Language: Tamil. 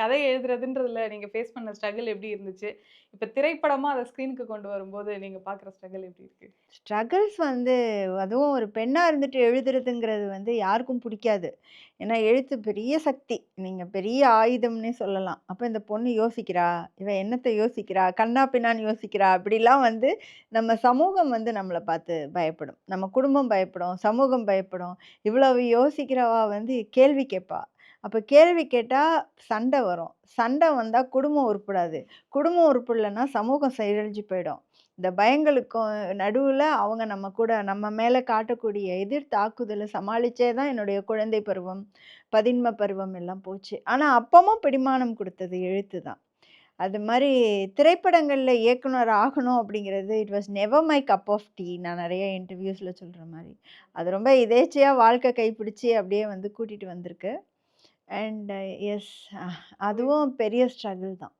கதை எழுதுறதுன்றதுல நீங்க ஃபேஸ் பண்ண ஸ்ட்ரகிள் எப்படி இருந்துச்சு? இப்ப திரைப்படமா அதை ஸ்க்ரீனுக்கு கொண்டு வரும்போது நீங்க பார்க்குற ஸ்ட்ரகிள் எப்படி இருக்கு? ஸ்ட்ரகிள்ஸ் வந்து அதுவும் ஒரு பெண்ணா இருந்துட்டு எழுதுறதுங்கிறது வந்து யாருக்கும் பிடிக்காது ஏன்னா எழுத்து பெரிய சக்தி. நீங்க பெரிய ஆயுதம்னே சொல்லலாம். அப்ப இந்த பொண்ணு யோசிக்கிறா, இவ என்னத்தை யோசிக்கிறா, கண்ணா பின்னான்னு யோசிக்கிறா, அப்படிலாம் வந்து நம்ம சமூகம் வந்து நம்மளை பார்த்து பயப்படும். நம்ம குடும்பம் பயப்படும், சமூகம் பயப்படும். இவ்வளவு யோசிக்கிறவா வந்து கேள்வி கேட்பா. அப்போ கேள்வி கேட்டால் சண்டை வரும். சண்டை வந்தால் குடும்பம் உருப்படாது. குடும்பம் உருப்படலன்னா சமூகம் சீரழிஞ்சு போயிடும். இந்த பயங்களுக்கும் நடுவில் அவங்க நம்ம கூட நம்ம மேலே காட்டக்கூடிய எதிர் தாக்குதலை சமாளித்தே தான் என்னுடைய குழந்தை பருவம், பதின்ம பருவம் எல்லாம் போச்சு. ஆனால் அப்பமும் பிடிமானம் கொடுத்தது எழுத்து தான். அது மாதிரி திரைப்படங்களில் இயக்குனர் ஆகணும் அப்படிங்கிறது it was never my cup of tea. நான் நிறைய இன்டர்வியூஸில் சொல்கிற மாதிரி அது ரொம்ப இதேச்சையாக வாழ்க்கை கைப்பிடிச்சி அப்படியே வந்து கூட்டிகிட்டு வந்திருக்கு. அண்ட் எஸ் அதுவும் பெரிய ஸ்ட்ரகிள் தான்.